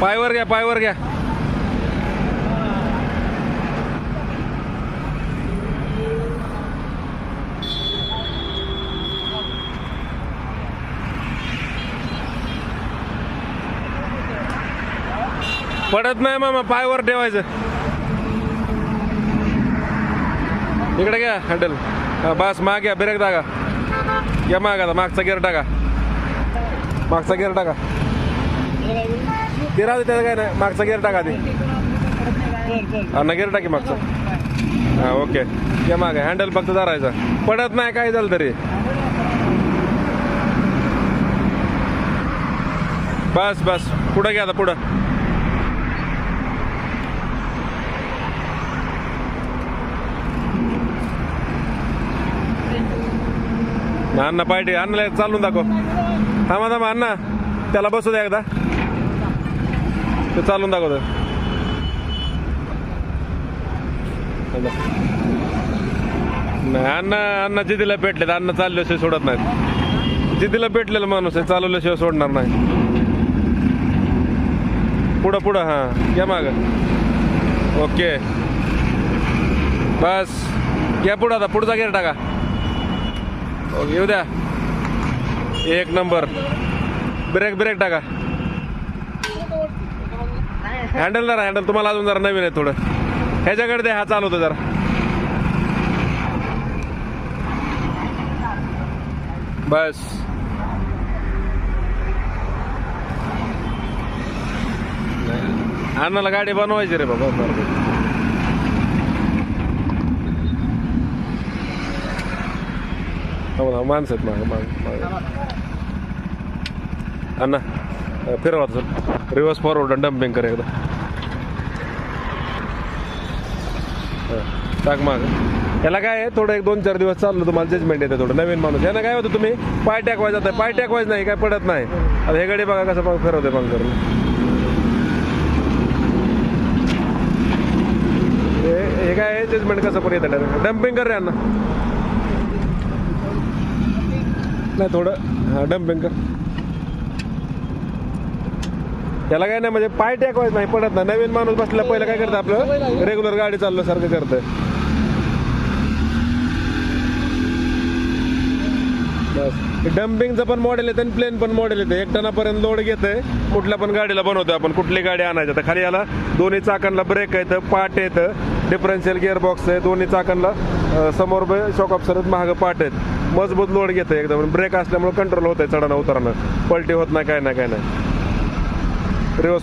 पायवर घ्या पायवर घ्या. पडत नाही मामा पायवर ठेवायचं. इकडे घ्या हँडल बस माग घ्या ब्रेक टाका घ्या माग आता मागचा गेअर टाका. मागचा गेअर टाका. ते राहते त्याचं काय नाही? मागचा गेअर टाका ते हा ना गेअर टाकी मागचा. हा ओके. ते माग. हँडल फक्त धरायचा. पडत नाही काय झालं तरी. बस बस. पुढं घ्या आता पुढं. अण्णा पाहिजे अण्णाला चालून दाखव. थांबा थांबा अण्णा. त्याला बसू द्या एकदा. ते चालून दाखवतो. नाही अण्णा अण्णा जिद्दीला पेटले अण्णा चालल्याशिवाय सोडत नाहीत. जिद्दीला पेटलेला माणूस आहे चालवल्याशिवाय सोडणार नाही. पुढं पुढं हां घ्या माग. ओके. बस. घ्या पुढं आता पुढचा गेर टाका. ओके येऊ द्या. एक नंबर. ब्रेक ब्रेक टाका. हँडल जरा हँडल तुम्हाला अजून जरा नवीन आहे थोडं. ह्याच्याकडे द्या हा चालवतो जरा. बस. अन्नाला गाडी बनवायची रे बाबा. बरोबर हो ना माणसं आहेत अण्णा. फिरवा सर रिव्हर्स फॉरवर्ड आणि डम्पिंग कर एकदा. टाक माग. याला काय आहे? थोडं एक दोन चार दिवस चाललं तुम्हाला जजमेंट येते थोडं. नवीन माणूस. यानं काय होतं तुम्ही? पाय टॅकवाय जात पाय टॅकवायच नाही काय पडत नाही. आता हे गाडी बघा कसं मग फिरवते मग करून हे हे काय जजमेंट कसं पण येतं डायरेक्ट डम्पिंग कर रे यांना नाही थोडं. हां डम्पिंग कर. त्याला काय नाही म्हणजे पाय टेकवायच नाही पडत नाही. नवीन माणूस बसला पहिलं काय करतं आपलं? रेग्युलर गाडी चाललं सारखं करतं. बस. डम्पिंगचं पण मॉडेल येतं आणि प्लेन पण मॉडेल येतं. एक टनापर्यंत लोड घेतंय कुठल्या पण गाडीला बनवतोय आपण. कुठली गाडी आणायचं? तर खाली याला दोन्ही चाकांना ब्रेक येतं पाट येतं. डिफरन्शियल गिअर बॉक्स आहे दोन्ही चाकांना समोर शॉक ऑप्सर महाग पाट आहेत. मजबूत लोड घेतं एकदम. ब्रेक असल्यामुळे कंट्रोल होत आहे चढाना उतरानं. पलटी होत नाही काय नाही काय नाही. Риос